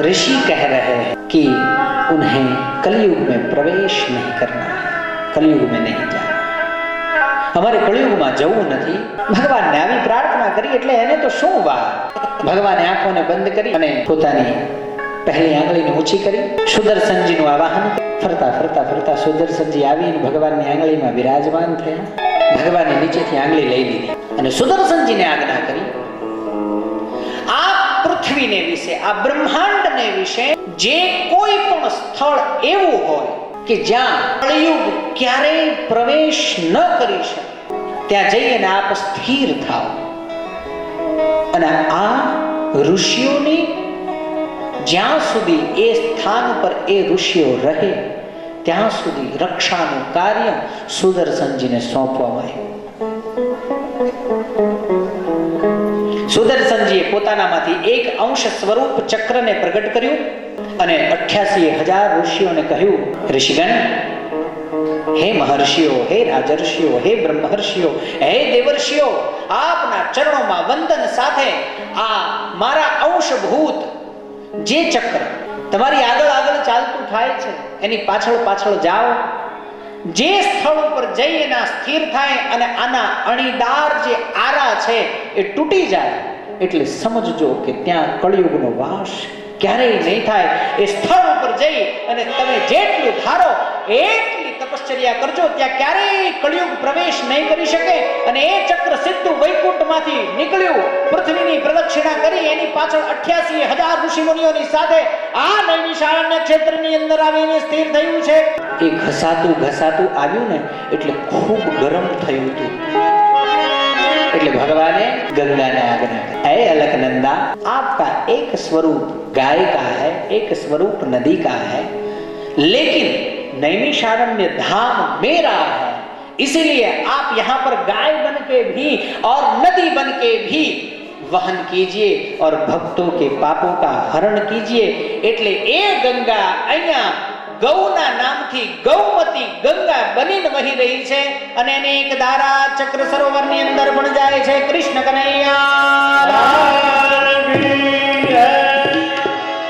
ऋषि कह रहे हैं कि उन्हें कलयुग में प्रवेश नहीं करना है कलयुग में नहीं जाना અમારે કળિયુગમાં જવું નથી ભગવાનને આવી પ્રાર્થના કરી એટલે એને તો શું વાર ભગવાને આંખોને બંધ કરી અને પોતાની પહેલી આંગળીને ઊંચી કરી સુદર્શનજીનું આવાહન ફરતા ફરતા ફરતા સુદર્શનજી આવીને ભગવાનની આંગળીમાં વિરાજમાન થયા ભગવાને નીચેથી આંગળી લઈ લીધી અને સુદર્શનજીને આજ્ઞા કરી આ પૃથ્વીને વિશે, આ બ્રહ્માંડને વિશે જે કોઈ પણ સ્થળ એવું હોય કે જ્યાં કળિયુગ ક્યારેય પ્રવેશ ન કરી શકે, ત્યાં જઈને આપ સ્થિર થાવ અને આ ઋષિઓની જ્યાં સુધી એ સ્થાન પર એ ઋષિઓ રહે, ત્યાં સુધી રક્ષાનું કાર્ય સુદર્શનજીને સોંપવામાં આવ્યું. સુદર્શનજીએ પોતાનામાંથી એક અંશ સ્વરૂપ ચક્રને પ્રગટ કર્યું અને અઠ્યાસી હજાર ઋષિઓને કહ્યું, ઋષિગણ, હે મહર્ષિઓ, હે રાજર્ષિઓ, હે બ્રહ્મર્ષિઓ, હે દેવર્ષિઓ, આપના ચરણોમાં વંદન સાથે આ મારા અંશભૂત જે ચક્ર તમારી આગળ આગળ ચાલતું થાય છે, એની પાછળ પાછળ જાઓ. જે સ્થળ ઉપર જઈ એના સ્થિર થાય અને આના અણીદાર જે છે, એ તૂટી જાય. એટલે સમજજો કે ત્યાં કળિયુગનો વાસ ક્યારેય નહીં થાય. એ સ્થળ ઉપર જઈ અને તમે જેટલું ધારો, એટલી તપશ્ચર્યા કરજો, ત્યાં ક્યારેય કળિયુગ પ્રવેશ નહીં કરી શકે. અને એ ચક્ર સીધું વૈકુંઠમાંથી નીકળ્યું. પૃથ્વીની પ્રદક્ષિણા કરી, એની પાછળ અઠ્યાસી હજાર ઋષિમુનિઓની સાથે આ નૈમિષારણ્ય ક્ષેત્રની અંદર આવીને સ્થિર થયું છે. એ ઘસાતું ઘસાતું આવ્યું ને, એટલે ખૂબ ગરમ થયું હતું. એટલે भगवान गंगा ने आज्ञा ऐ अलकनंदा आपका एक स्वरूप गाय का है एक स्वरूप नदी का है लेकिन नैमिषारण्य धाम मेरा है इसीलिए आप यहाँ पर गाय बन के भी और नदी बन के भी वहन कीजिए और भक्तों के पापों का हरण कीजिए એટલે એ ગંગા અહીંયા ગૌના નામથી ગૌમતી ગંગા બનીને વહી રહી છે અને એની એક ધારા ચક્ર સરોવરની અંદર પણ જાય છે. કૃષ્ણ કનૈયા